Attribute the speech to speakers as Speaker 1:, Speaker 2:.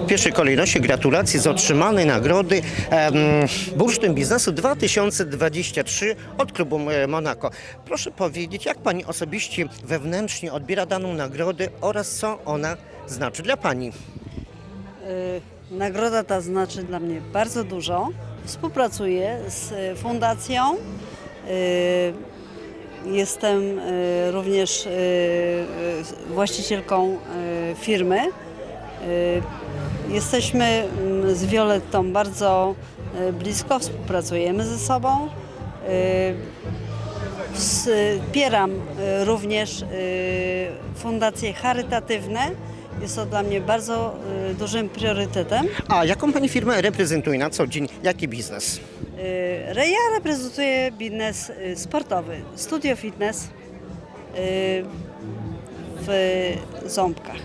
Speaker 1: W pierwszej kolejności gratulacje z otrzymanej nagrody Bursztyn Biznesu 2023 od klubu e, Monaco. Proszę powiedzieć, jak Pani osobiście wewnętrznie odbiera daną nagrodę oraz co ona znaczy dla Pani?
Speaker 2: Y, Nagroda ta znaczy dla mnie bardzo dużo. Współpracuję z y, fundacją. Jestem również właścicielką firmy. Y, Jesteśmy mm, z Violettą bardzo y, blisko, współpracujemy ze sobą. Y, Wspieram również fundacje charytatywne. Jest to dla mnie bardzo dużym priorytetem.
Speaker 1: A jaką Pani firmę reprezentuje na co dzień? Jaki biznes?
Speaker 2: Ja reprezentuję biznes sportowy, studio fitness w Ząbkach.